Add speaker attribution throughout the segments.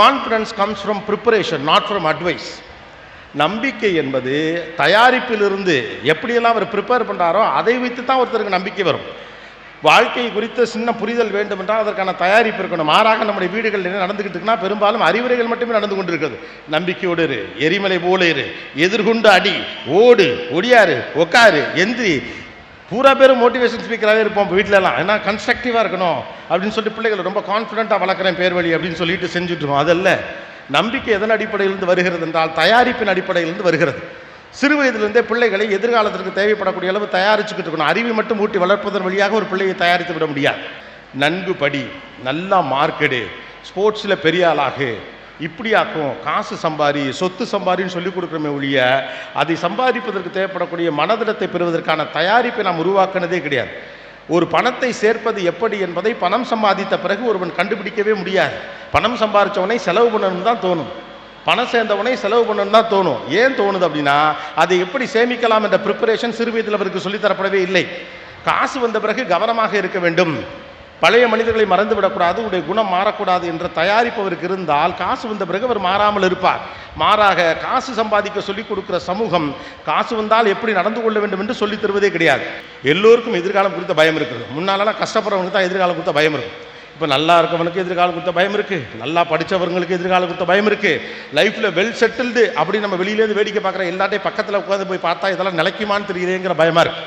Speaker 1: Confidence comes from preparation not from advice நம்பிக்கை என்பது தயாரிப்பிலிருந்து எப்படியெல்லாம் அவர் ப்ரிப்பேர் பண்ணுறாரோ அதை வைத்து தான் ஒருத்தருக்கு நம்பிக்கை வரும். வாழ்க்கை குறித்த சின்ன புரிதல் வேண்டும் என்றால் அதற்கான தயாரிப்பு இருக்கணும். மாறாக நம்முடைய வீடுகள் என்ன நடந்துக்கிட்டு இருக்குன்னா பெரும்பாலும் அறிவுரைகள் மட்டுமே நடந்து கொண்டிருக்கிறது. நம்பிக்கையோடு இரு எரிமலை போல இரு எதிர்கொண்டு அடி ஓடு ஒடியாரு உக்காரு எந்திரி பூரா பேரும் மோட்டிவேஷன் ஸ்பீக்கராகவே இருப்போம் வீட்டிலலாம் ஏன்னா கன்ஸ்ட்ரக்டிவாக இருக்கணும். அப்படின்னு சொல்லிட்டு பிள்ளைகள் ரொம்ப கான்ஃபிடென்ட்டாக வளர்க்குறேன் பேர் வழி அப்படின்னு சொல்லிட்டு செஞ்சுட்ருவோம் அதில் அதல்ல நம்பிக்கை எதன் அடிப்படையிலிருந்து வருகிறது என்றால் தயாரிப்பின் அடிப்படையிலிருந்து வருகிறது. சிறு வயதிலிருந்தே பிள்ளைகளை எதிர்காலத்திற்கு தேவைப்படக்கூடிய அளவு தயாரிச்சுக்கிட்டு இருக்கணும். அறிவை மட்டும் ஊட்டி வளர்ப்பதன் வழியாக ஒரு பிள்ளையை தயாரித்து விட முடியாது. நன்கு படி நல்லா மார்க்கெடு ஸ்போர்ட்ஸில் பெரிய ஆளாகு. இப்படி ஆக்கும் காசு சம்பாரி சொத்து சம்பாரின்னு சொல்லிக் கொடுக்குறோமே ஒழிய அதை சம்பாதிப்பதற்கு தேவைப்படக்கூடிய மனதிடத்தை பெறுவதற்கான தயாரிப்பை நாம் உருவாக்குனதே கிடையாது. ஒரு பணத்தை சேர்ப்பது எப்படி என்பதை பணம் சம்பாதித்த பிறகு ஒருவன் கண்டுபிடிக்கவே முடியாது. பணம் சம்பாதிச்சவனை செலவு பண்ணணும் தான் தோணும். பணம் சேர்ந்தவனை செலவு பண்ணணும் தான் தோணும். ஏன் தோணுது அப்படின்னா அதை எப்படி சேமிக்கலாம் என்ற ப்ரிப்பரேஷன் சிறு வயதில் அவருக்கு சொல்லித்தரப்படவே இல்லை. காசு வந்த பிறகு கவனமாக இருக்க வேண்டும். பழைய மனிதர்களை மறந்து விடக்கூடாது உடைய குணம் மாறக்கூடாது என்ற தயாரிப்பு அவருக்கு இருந்தால் காசு வந்த பிறகு அவர் மாறாமல் இருப்பார். மாறாக காசு சம்பாதிக்க சொல்லிக் கொடுக்கிற சமூகம் காசு வந்தால் எப்படி நடந்து கொள்ள வேண்டும் என்று சொல்லித் தருவதே கிடையாது. எல்லோருக்கும் எதிர்காலம் குறித்த பயம் இருக்குது. முன்னாலெல்லாம் கஷ்டப்படுறவங்களுக்கு தான் எதிர்காலம் குறித்த பயம் இருக்கும். இப்போ நல்லா இருக்கவனுக்கு எதிர்காலம் கொடுத்த பயம் இருக்குது நல்லா படித்தவங்களுக்கு எதிர்காலம் கொடுத்த பயம் இருக்குது லைஃப்பில் வெல் செட்டில்டு அப்படி நம்ம வெளியிலேருந்து வேடிக்கை பார்க்குற எல்லாத்தையும் பக்கத்தில் உட்காந்து போய் பார்த்தா இதெல்லாம் நிலைக்குமான்னு தெரியலேங்கிற பயமாக இருக்குது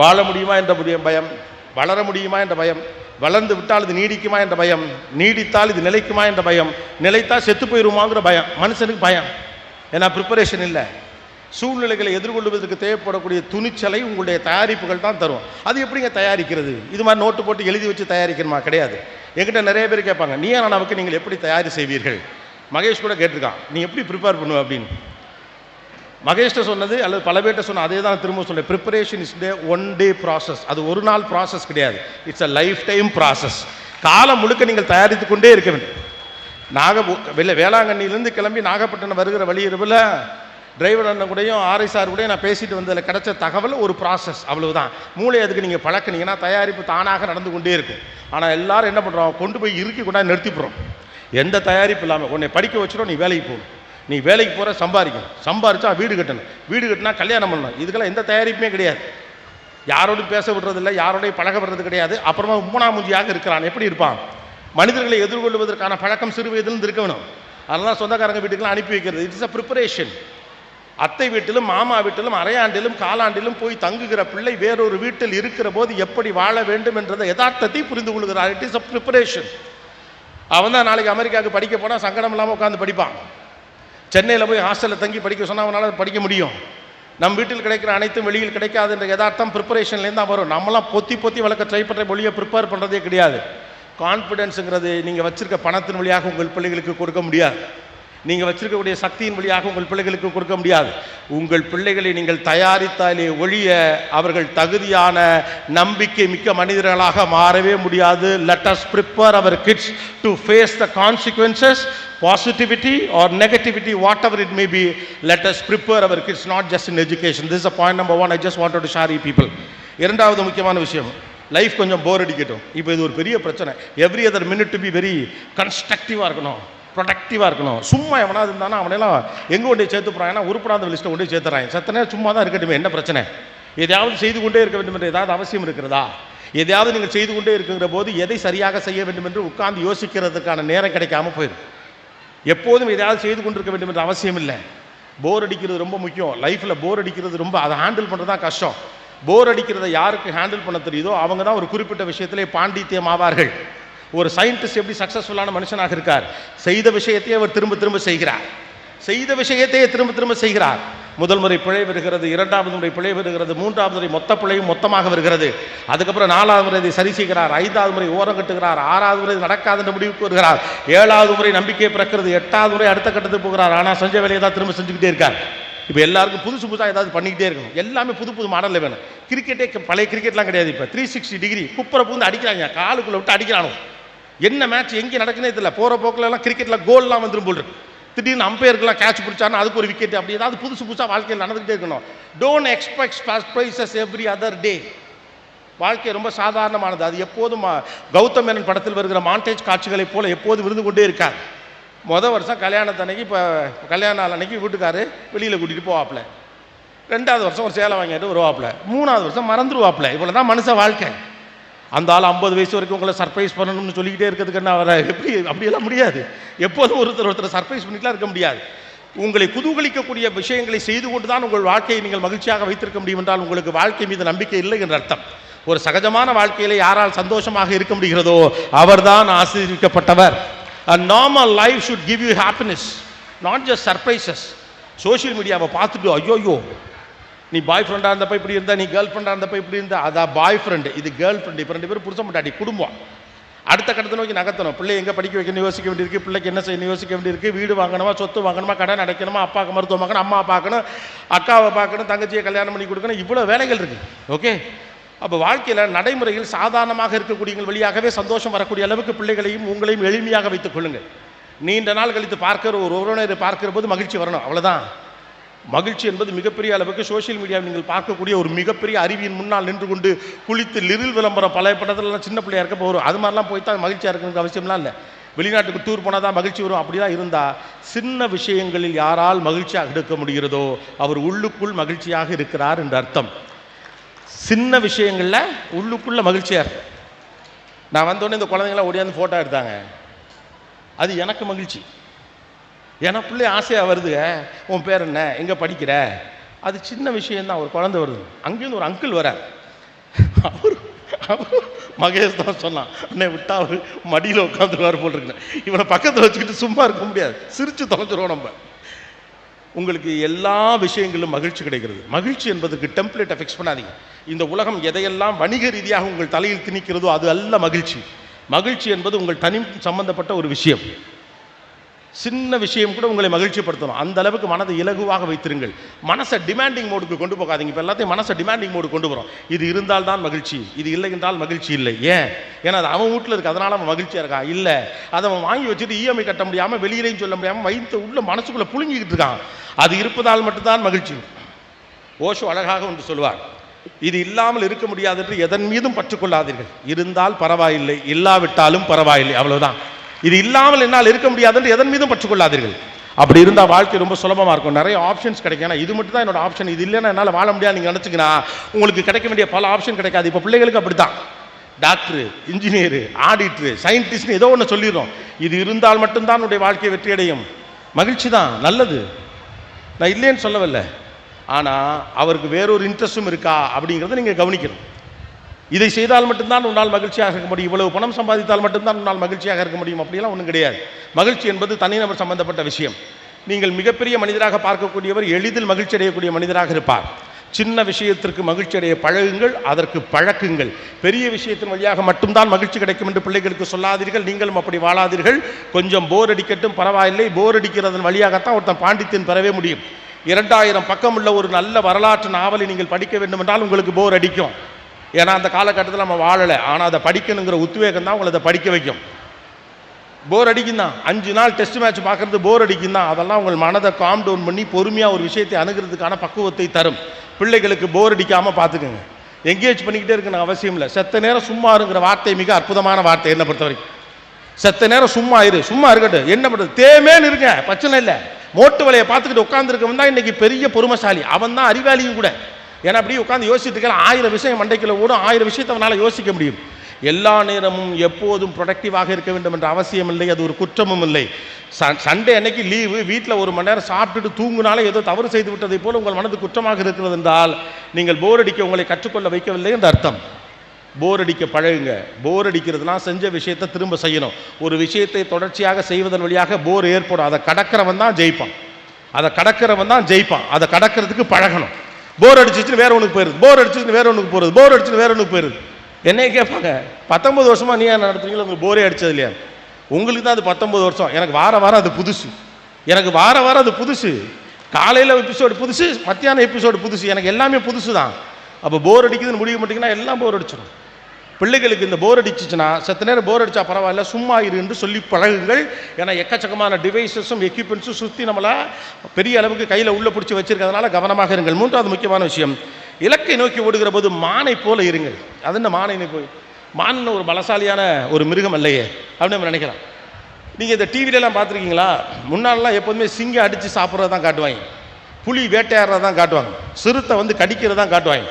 Speaker 1: வாழ முடியுமா என்ற புதிய பயம்? வளர முடியுமா என்ற பயம் வளர்ந்து விட்டால் இது நீடிக்குமா என்ற பயம் நீடித்தால் இது நிலைக்குமா என்ற பயம் நிலைத்தால் செத்து போயிருமாங்கிற பயம் மனுஷனுக்கு பயம். ஏன்னா ப்ரிப்பரேஷன் இல்லை. சூழ்நிலைகளை எதிர்கொள்வதற்கு தேவைப்படக்கூடிய துணிச்சலை உங்களுடைய தயாரிப்புகள் தான் தரும். அது எப்படிங்க தயாரிக்கிறது? இது மாதிரி நோட்டு போட்டு எழுதி வச்சு தயாரிக்கணுமா? கிடையாது. என்கிட்ட நிறைய பேர் கேட்பாங்க நீ நமக்கு நீங்கள் எப்படி தயார் செய்வீர்கள்? மகேஷ் கூட கேட்டிருக்கான் நீ எப்படி ப்ரிப்பேர் பண்ணுவ? அப்படின்னு. மகேஷ்ட சொன்னது அல்லது பல பேர்ட்ட சொன்ன அதே தான் திரும்ப சொல்ல preparation is day one day process அது ஒரு நாள் ப்ராசஸ் கிடையாது. It's a life time process காலம் முழுக்க நீங்கள் தயாரித்து கொண்டே இருக்க வேண்டும். நாக வெளில வேளாங்கண்ணிலேருந்து கிளம்பி நாகப்பட்டினம் வருகிற வழி வழியிருவில் டிரைவர் அண்ணன் கூடயும் ஆர்ஐசார் கூடயும் நான் பேசிட்டு வந்ததில் கிடைச்ச தகவல் ஒரு ப்ராசஸ் அவ்வளவுதான். மூளை அதுக்கு நீங்கள் பழக்கினீங்கன்னா தயாரிப்பு தானாக நடந்து கொண்டே இருக்கும். ஆனால் எல்லாரும் என்ன பண்ணுறோம் கொண்டு போய் இறுக்கி கொண்டாந்து நிறுத்திப்படுறோம் எந்த தயாரிப்பு இல்லாமல் உன்னை படிக்க வச்சிடும் நீ வேலைக்கு போகணும். நீ வேலைக்கு போகிற சம்பாதிக்கணும். சம்பாரிச்சா வீடு கட்டணும். வீடு கட்டினா கல்யாணம் பண்ணணும். இதுக்கெல்லாம் எந்த தயாரிப்புமே கிடையாது. யாரோடையும் பேச விடுறதில்ல யாரோடையும் பழக விடுறது கிடையாது. அப்புறமா உம்மனாமுஞ்சியாக இருக்கிறான். எப்படி இருப்பான்? மனிதர்களை எதிர்கொள்வதற்கான பழக்கம் சிறு வயதிலிருந்து இருக்க வேணும் அதெல்லாம் சொந்தக்காரங்க வீட்டுக்கெல்லாம் அனுப்பி வைக்கிறது. இட்ஸ் அ ப்ரிப்பரேஷன் அத்தை வீட்டிலும் மாமா வீட்டிலும் அரையாண்டிலும் காலாண்டிலும் போய் தங்குகிற பிள்ளை வேறொரு வீட்டில் இருக்கிற போது எப்படி வாழ வேண்டும் என்றதை யதார்த்தத்தை புரிந்து கொள்கிறார். இட் இஸ் அ ப்ரிப்பரேஷன் அவன் தான் நாளைக்கு அமெரிக்காவுக்கு படிக்க போனால் சங்கடம் இல்லாமல் உட்காந்து படிப்பான். சென்னையில் போய் ஹாஸ்டலில் தங்கி படிக்க சொன்னால் அவனால் படிக்க முடியும். நம் வீட்டில் கிடைக்கிற அனைத்தும் வெளியில் கிடைக்காது என்ற யதார்த்தம் ப்ரிப்பரேஷன்லேருந்து தான் வரும். நம்மளாம் பொத்தி பொத்தி வளர்க்க ட்ரை பண்ணுற மொழியை ப்ரிப்பேர் பண்ணுறதே கிடையாது. கான்ஃபிடென்ஸுங்கிறது நீங்கள் வச்சுருக்க பணத்தின் வழியாக உங்கள் பிள்ளைகளுக்கு கொடுக்க முடியாது. நீங்கள் வச்சிருக்கக்கூடிய சக்தியின் வழியாக உங்கள் பிள்ளைகளுக்கு கொடுக்க முடியாது. உங்கள் பிள்ளைகளை நீங்கள் தயாரித்தாலே ஒழிய அவர்கள் தகுதியான நம்பிக்கை மிக்க மனிதர்களாக மாறவே முடியாது. Let us prepare our kids to face the consequences positivity or negativity whatever it may be let us prepare our kids not just in education this a point number one I just want to share people இரண்டாவது முக்கியமான விஷயம். Life கொஞ்சம் போர் அடிக்கட்டும். இப்போ இது ஒரு பெரிய பிரச்சனை. Every other minute to be very கன்ஸ்ட்ரக்டிவாக இருக்கணும். ப்ரொடக்டிவாக இருக்கணும். சும்மா எவனாவது இருந்தானா அவனெல்லாம் எங்கே கொண்டு சேர்த்து போகிறான் ஏன்னா உருப்படாத லிஸ்ட்டை கொண்டு போய் சேர்த்துறாங்க. சத்தனே சும்மா தான் இருக்கட்டுமே என்ன பிரச்சனை? எதையாவது செய்து கொண்டே இருக்க வேண்டும் என்ற ஏதாவது அவசியம் இருக்கிறதா? எதையாவது நீங்கள் செய்து கொண்டே இருக்குங்கிற போது எதை சரியாக செய்ய வேண்டும் என்று உட்கார்ந்து யோசிக்கிறதுக்கான நேரம் கிடைக்காம போயிடும். எப்போதும் எதையாவது செய்து கொண்டிருக்க வேண்டும் என்ற அவசியம் இல்லை. போர் அடிக்கிறது ரொம்ப முக்கியம். லைஃப்பில் போர் அடிக்கிறது ரொம்ப அதை ஹேண்டில் பண்ணுறது தான் கஷ்டம். போர் அடிக்கிறத யாருக்கு ஹேண்டில் பண்ண தெரியுதோ அவங்க தான் ஒரு குறிப்பிட்ட விஷயத்திலே பாண்டித்தியம் ஆவார்கள் ஒரு சயின்டிஸ்ட் எப்படி சக்ஸஸ்ஃபுல்லான மனுஷனாக இருக்கார்? செய்த விஷயத்தையே அவர் திரும்ப திரும்ப செய்கிறார். செய்த விஷயத்தையே திரும்ப திரும்ப செய்கிறார். முதல் முறை பிழை வருகிறது இரண்டாவது முறை பிழை வருகிறது மூன்றாவது முறை மொத்த பிழையும் மொத்தமாக வருகிறது. அதுக்கப்புறம் நாலாவது முறை இதை சரி செய்கிறார் ஐந்தாவது முறை ஓரம் கட்டுகிறார் ஆறாவது முறை நடக்காது என்ற முடிவுக்கு வருகிறார். ஏழாவது முறை நம்பிக்கை பிறக்கிறது எட்டாவது முறை அடுத்த கட்டத்துக்கு போகிறார். ஆனால் செஞ்ச வேலையை தான் திரும்ப செஞ்சுக்கிட்டே இருக்கார். இப்போ எல்லாருக்கும் புதுசு புதுசாக ஏதாவது பண்ணிக்கிட்டே இருக்கணும். எல்லாமே புது புது மாடலில் வேணும். கிரிக்கெட்டே பழைய கிரிக்கெட்லாம் கிடையாது இப்போ. த்ரீ சிக்ஸ்டி டிகிரி குப்பரை பூந்து அடிக்கிறாங்க. காலுக்குள்ளே விட்டு அடிக்கிறானோ என்ன மேட்ச் எங்கே நடக்குனே தெரியல. போகிற போக்குல எல்லாம் கிரிக்கெட்டில் கோல்லாம் வந்துடும் போல் இருக்கு. திடீர்னு அம்பையருக்குலாம் கேட்ச் பிடிச்சாருன்னா அதுக்கு ஒரு விக்கெட் அப்படி ஏதாவது புதுசு புதுசாக வாழ்க்கையில் நடந்துகிட்டே இருக்கணும். Don't expect prizes every other day வாழ்க்கை ரொம்ப சாதாரணமானது. அது எப்போதும் கௌதம் மேனன் படத்தில் வருகிற மாண்டேஜ் காட்சிகளைப் போல எப்போதும் விருந்து கொண்டே இருக்காது மொதல் வருஷம் கல்யாணத்தன்னைக்கு இப்போ கல்யாண நாள் அன்னைக்கு வீட்டுக்காரு வெளியில் கூட்டிகிட்டு போவாப்புல. ரெண்டாவது வருஷம் ஒரு சேலை வாங்கிட்டு வருவாப்புல. மூணாவது வருஷம் மறந்துடுவாப்புல இவ்வளோ தான் மனுஷ வாழ்க்கை. அந்த ஆள் ஐம்பது வயசு வரைக்கும் உங்களை சர்ப்ரைஸ் பண்ணணும்னு சொல்லிக்கிட்டே இருக்கிறதுக்கு என்ன அவரை எப்படி அப்படியெல்லாம் முடியாது. எப்போதும் ஒருத்தர் ஒருத்தர் சர்ப்ரைஸ் பண்ணிக்கலாம் இருக்க முடியாது. உங்களை குதூகலிக்கக்கூடிய விஷயங்களை செய்து கொண்டு தான் உங்கள் வாழ்க்கையை நீங்கள் மகிழ்ச்சியாக வைத்திருக்க முடியும் என்றால் உங்களுக்கு வாழ்க்கை மீது நம்பிக்கை இல்லை என்ற அர்த்தம். ஒரு சகஜமான வாழ்க்கையில யாரால் சந்தோஷமாக இருக்க முடிகிறதோ அவர்தான் ஆசீர்விக்கப்பட்டவர். A normal life should give you happiness not just surprises. Social மீடியாவை பார்த்துட்டு ஐயோயோ நீ பாய் ஃப்ரெண்டாக இருந்தப்ப இப்படி இருந்தா நீ கேர்ள் ஃப்ரெண்டாக இருந்தப்ப இப்படி இருந்தா அதான் பாய் ஃப்ரெண்டு இது கேர்ள் ஃப்ரெண்டு இப்போ ரெண்டு பேரும் புருஷன் மாட்டாடி குடும்பம். அடுத்த கட்டத்தை நோக்கி நகர்த்தணும். பிள்ளை எங்கே படிக்க வைக்கணும் யோசிக்க வேண்டியிருக்கு? பிள்ளைக்கு என்ன செய்யணும் யோசிக்க வேண்டியிருக்கு? வீடு வாங்கணுமா சொத்து வாங்கணுமா கடன் அடைக்கணுமா அப்பாவுக்கு மருத்துவம் பார்க்கணும் அம்மா பார்க்கணும் அக்காவை பார்க்கணும் தங்கச்சியை கல்யாணம் பண்ணி கொடுக்கணும். இவ்வளோ வேலைகள் இருக்குது ஓகே அப்போ வாழ்க்கையில் நடைமுறையில் சாதாரணமாக இருக்கக்கூடிய வழியாகவே சந்தோஷம் வரக்கூடிய அளவுக்கு பிள்ளைகளையும் உங்களையும் எளிமையாக வைத்துக் கொள்ளுங்கள். நீண்ட நாள் கழித்து பார்க்கிற ஒரு உறவினரை பார்க்கிற போது மகிழ்ச்சி வரணும். அவ்வளோதான் மகிழ்ச்சி என்பது மிகப்பெரிய அளவுக்கு சோஷியல் மீடியாவில் நீங்கள் பார்க்கக்கூடிய ஒரு மிகப்பெரிய அறிவியின் முன்னால் நின்று கொண்டு குளித்து லிரில் விளம்பரம் பல படத்துலலாம் சின்ன பிள்ளையா இருக்க போகிறோம் அது மாதிரிலாம் போய் தான் மகிழ்ச்சியாக இருக்கிறது அவசியம்லாம் இல்லை. வெளிநாட்டுக்கு டூர் போனால் தான் மகிழ்ச்சி வரும். அப்படிலாம் இருந்தால் சின்ன விஷயங்களில் யாரால் மகிழ்ச்சியாக எடுக்க முடிகிறதோ அவர் உள்ளுக்குள் மகிழ்ச்சியாக இருக்கிறார் என்று அர்த்தம். சின்ன விஷயங்களில் உள்ளுக்குள்ள மகிழ்ச்சியாக இருக்கு நான் வந்தோடனே இந்த குழந்தைங்களாம் ஓடியாந்து ஃபோட்டோ எடுத்தாங்க. அது எனக்கு மகிழ்ச்சி. ஏன்னா பிள்ளை ஆசையாக வருதுங்க. உன் பேர் என்ன? எங்கே படிக்கிற? அது சின்ன விஷயந்தான் ஒரு குழந்தை வருது. அங்கேருந்து ஒரு அங்கிள் வர அவர் அவர் மகேஷ் தான் சொன்னான். அண்ணே விட்டா அவர் மடியில் உட்காந்துருவார் போல் இருக்குன்னு இவனை பக்கத்தில் வச்சுக்கிட்டு சும்மா இருக்க முடியாது. சிரித்து தொலைஞ்சிருவோம் நம்ம. உங்களுக்கு எல்லா விஷயங்களிலும் மகிழ்ச்சி கிடைக்கிறது. மகிழ்ச்சி என்பதற்கு டெம்ப்ளேட்டை ஃபிக்ஸ் பண்ணாதீங்க. இந்த உலகம் எதையெல்லாம் வணிக ரீதியாக உங்கள் தலையில் திணிக்கிறதோ அது அல்ல மகிழ்ச்சி. மகிழ்ச்சி என்பது உங்கள் தனி சம்பந்தப்பட்ட ஒரு விஷயம். சின்ன விஷயம் கூட உங்களை மகிழ்ச்சிப்படுத்தணும். அந்த அளவுக்கு மனதை இலகுவாக வைத்திருங்கள். மனசை டிமாண்டிங் மோடுக்கு கொண்டு போகாதீங்க. இப்போ எல்லாத்தையும் மனசை டிமாண்டிங் மோடு கொண்டு வரோம் இது இருந்தால் தான் மகிழ்ச்சி. இது இல்லை என்றால் மகிழ்ச்சி இல்லை. ஏன்? ஏன்னா அது அவன் வீட்டில் இருக்கு. அதனால அவன் மகிழ்ச்சியாக இருக்கான் இல்லை. அதை அவன் வாங்கி வச்சுட்டு இஎம்ஐ கட்ட முடியாமல் வெளியிலையும் சொல்ல முடியாமல் வயிற்று உள்ள மனசுக்குள்ளே புழுங்கிக்கிட்டு இருக்கான். அது இருப்பதால் மட்டும்தான் மகிழ்ச்சி. ஓஷோ அழகாக ஒன்று சொல்லுவார். இது இல்லாமல் இருக்க முடியாது என்று எதன் மீதும் பற்றுக்கொள்ளாதீர்கள். இருந்தால் பரவாயில்லை. இல்லாவிட்டாலும் பரவாயில்லை. அவ்வளவுதான். இது இல்லாமல் என்னால் இருக்க முடியாது என்று எதன் மீதும் பற்றுக்கொள்ளாதீர்கள். அப்படி இருந்தால் வாழ்க்கை ரொம்ப சுலபமாக இருக்கும். நிறைய ஆப்ஷன்ஸ் கிடைக்கும். ஏன்னா இது மட்டும் தான் என்னோட ஆப்ஷன் இது இல்லைன்னா என்னால் வாழ முடியாது. நீங்கள் நினச்சிங்கன்னா உங்களுக்கு கிடைக்க வேண்டிய பல ஆப்ஷன் கிடைக்காது. இப்போ பிள்ளைகளுக்கு அப்படி தான் டாக்டரு இன்ஜினியரு ஆடிட்ரு சயின்டிஸ்ட்னு ஏதோ ஒன்று சொல்லிடுறோம். இது இருந்தால் மட்டும்தான் உன்னுடைய வாழ்க்கையை வெற்றி அடையும். மகிழ்ச்சி தான் நல்லது. நான் இல்லைன்னு சொல்லவில்லை. ஆனால் அவருக்கு வேறொரு இன்ட்ரெஸ்டும் இருக்கா அப்படிங்கிறத நீங்கள் கவனிக்கணும். இதை செய்தால் மட்டும்தான் உன்னால் மகிழ்ச்சியாக இருக்க முடியும். இவ்வளவு பணம் சம்பாதித்தால் மட்டும்தான் உன்னால் மகிழ்ச்சியாக இருக்க முடியும். அப்படிலாம் ஒன்றும் கிடையாது. மகிழ்ச்சி என்பது தனிநபர் சம்பந்தப்பட்ட விஷயம். நீங்கள் மிகப்பெரிய மனிதராக பார்க்கக்கூடியவர் எளிதில் மகிழ்ச்சி அடையக்கூடிய மனிதராக இருப்பார். சின்ன விஷயத்திற்கு மகிழ்ச்சி அடைய பழகுங்கள் அதற்கு பழக்குங்கள். பெரிய விஷயத்தின் வழியாக மட்டும்தான் மகிழ்ச்சி கிடைக்கும் என்று பிள்ளைகளுக்கு சொல்லாதீர்கள். நீங்களும் அப்படி வாழாதீர்கள். கொஞ்சம் போர் அடிக்கட்டும் பரவாயில்லை. போர் அடிக்கிறதன் வழியாகத்தான் ஒருத்தன் பாண்டித்தியன் பெறவே முடியும். இரண்டாயிரம் பக்கம் உள்ள ஒரு நல்ல வரலாற்று நாவலை நீங்கள் படிக்க வேண்டும் என்றால் உங்களுக்கு போர் அடிக்கும். ஏன்னா அந்த காலகட்டத்தில் நம்ம வாழலை. ஆனால் அதை படிக்கணுங்கிற உத்வேகம் தான் உங்களை அதை படிக்க வைக்கும். போர் அடிக்கும் தான் அஞ்சு நாள் டெஸ்ட் மேட்ச் பார்க்குறது போர் அடிக்கும் தான் அதெல்லாம் உங்கள் மனதை காம் டவுன் பண்ணி பொறுமையாக ஒரு விஷயத்தை அணுகிறதுக்கான பக்குவத்தை தரும். பிள்ளைகளுக்கு போர் அடிக்காமல் பார்த்துக்குங்க. எங்கேஜ் பண்ணிக்கிட்டே இருக்கணும் அவசியம் இல்லை. செத்த நேரம் சும்மா இருங்கிற வார்த்தை மிக அற்புதமான வார்த்தை என்னை பொறுத்த வரைக்கும் செத்த நேரம் சும்மா இரு. சும்மா இருக்கட்டும். என்ன பண்ணுறது தேமேன்னு இருங்க பிரச்சனை இல்லை. மோட்டு வேலையை பார்த்துக்கிட்டு உட்காந்துருக்கவன் தான் இன்னைக்கு பெரிய பொறுமைசாலி. அவன் தான் அறிவாளியும் கூட. ஏன்னா அப்படியே உட்காந்து யோசிச்சுட்டு இருக்கலாம் ஆயிரம் விஷயம் மண்டைக்குள்ள ஓடும். ஆயிரம் விஷயத்தை அவனால் யோசிக்க முடியும். எல்லா நேரமும் எப்போதும் ப்ரொடக்டிவாக இருக்க வேண்டும் என்ற அவசியம் இல்லை. அது ஒரு குற்றமும் இல்லை. சண்டே அன்னைக்கு லீவு வீட்டில் ஒரு மணி நேரம் சாப்பிட்டுட்டு தூங்குனாலே ஏதோ தவறு செய்து விட்டதை போல உங்கள் மனது குற்றமாக இருக்கிறது என்றால் நீங்கள் போர் அடிக்க உங்களை கற்றுக்கொள்ள வைக்கவில்லை என்று அர்த்தம். போர் அடிக்க பழகுங்க. போர் அடிக்கிறதுனா செஞ்ச விஷயத்தை திரும்ப செய்யணும். ஒரு விஷயத்தை தொடர்ச்சியாக செய்வதன் வழியாக போர் ஏற்படும். அதை கடக்கிறவன் தான் ஜெயிப்பான். அதை கடக்கிறவன் தான் ஜெயிப்பான். அதை கடக்கிறதுக்கு பழகணும். போர் அடிச்சிச்சுன்னு வேற ஒன்றுக்கு போயிருது. போர் அடிச்சிச்சுன்னு வேற ஒன்றுக்கு போகிறது போர் அடிச்சுன்னு வேற ஒன்றுக்கு போயிருது. என்னையே கேட்பாங்க பத்தொன்பது வருஷமா நீ என்ன நடத்துறீங்களோ உங்களுக்கு போரே அடிச்சது இல்லையா? உங்களுக்கு தான் அது பத்தொன்பது வருஷம். எனக்கு வார வாரம் அது புதுசு. எனக்கு வார வாரம் அது புதுசு. காலையில் எபிசோடு புதுசு மத்தியானம் எபிசோடு புதுசு. எனக்கு எல்லாமே புதுசு தான் அப்போ போர் அடிக்குதுன்னு முடிய மாட்டீங்கன்னா எல்லாம் போர் அடிச்சிடும் பிள்ளைகளுக்கு இந்த போர் அடிச்சிச்சுன்னா சத்த நேரம் போர் அடித்தா பரவாயில்ல சும்மா இரு என்று சொல்லி பழகுங்கள். ஏன்னா எக்கச்சக்கமான டிவைசஸும் எக்யூப்மெண்ட்ஸும் சுற்றி நம்மளை பெரிய அளவுக்கு கையில் உள்ளே பிடிச்சி வச்சிருக்கிறதுனால கவனமாக இருங்கள். மூன்றாவது முக்கியமான விஷயம் இலக்கை நோக்கி ஓடுகிற போது மானை போல இருங்கள். அது என்ன மானை போய்? மான் ஒரு பலசாலியான ஒரு மிருகம் அல்லையே அப்படின்னு நம்ம நினைக்கிறோம் நீங்கள் இந்த டிவிலெலாம் பார்த்துருக்கீங்களா? முன்னாலலாம் எப்போதுமே சிங்கம் அடித்து சாப்பிட்றது தான் காட்டுவாங்க. புலி வேட்டையாடுறது தான் காட்டுவாங்க. சிறுத்தை வந்து கடிக்கிறது தான் காட்டுவாங்க.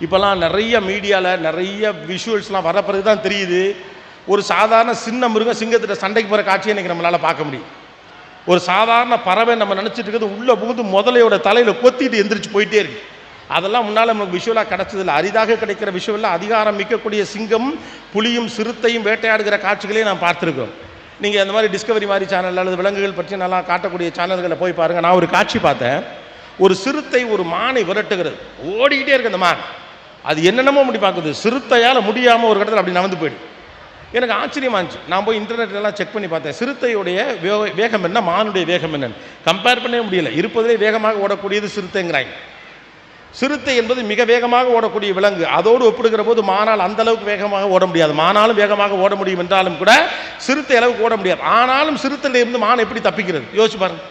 Speaker 1: இப்போல்லாம் நிறைய மீடியாவில் நிறைய விஷுவல்ஸ்லாம் வர பிறகு தான் தெரியுது ஒரு சாதாரண சின்ன மிருகம் சிங்கத்திட்ட சண்டைக்கு போகிற காட்சியை இன்றைக்கி நம்மளால் பார்க்க முடியும். ஒரு சாதாரண பறவை நம்ம நினச்சிட்டு இருக்கிறது உள்ளே புகுந்து முதலையோட தலையில் கொத்திட்டு எந்திரிச்சு போயிட்டே இருக்கு. அதெல்லாம் முன்னால் நமக்கு விஷுவலாக கிடச்சதில்ல. அரிதாக கிடைக்கிற விஷுவலில் அதிகாரம் மிக்கக்கூடிய சிங்கம் புலியும் சிறுத்தையும் வேட்டையாடுகிற காட்சிகளையும் நான் பார்த்துருக்கோம் நீங்கள் அந்த மாதிரி டிஸ்கவரி மாதிரி சேனல் அல்லது விலங்குகள் பற்றி நல்லா காட்டக்கூடிய சேனல்களை போய் பாருங்கள் நான் ஒரு காட்சி பார்த்தேன். ஒரு சிறுத்தை ஒரு மானை விரட்டுகிறது. ஓடிக்கிட்டே இருக்கு அந்த மான். அது என்னென்னமோ முடி பார்க்குது. சிறுத்தையால் முடியாமல் ஒரு இடத்துல அப்படி நடந்து போயிடுது. எனக்கு ஆச்சரியமாக இருந்துச்சு. நான் போய் இன்டர்நெட்லாம் செக் பண்ணி பார்த்தேன். சிறுத்தையுடைய வேகம் என்ன? மானுடைய வேகம் என்னன்னு. கம்பேர் பண்ணவே முடியல. இருப்பதிலே வேகமாக ஓடக்கூடியது சிறுத்தைங்கிறாங்க. சிறுத்தை என்பது மிக வேகமாக ஓடக்கூடிய விலங்கு. அதோடு ஒப்பிடுகிற போது மானால் அந்த அளவுக்கு வேகமாக ஓட முடியாது. மானாலும் வேகமாக ஓட முடியும் என்றாலும் கூட சிறுத்தை அளவுக்கு ஓட முடியாது. ஆனாலும் சிறுத்தையிலிருந்து மான் எப்படி தப்பிக்கிறது? யோசிச்சு பாருங்கள்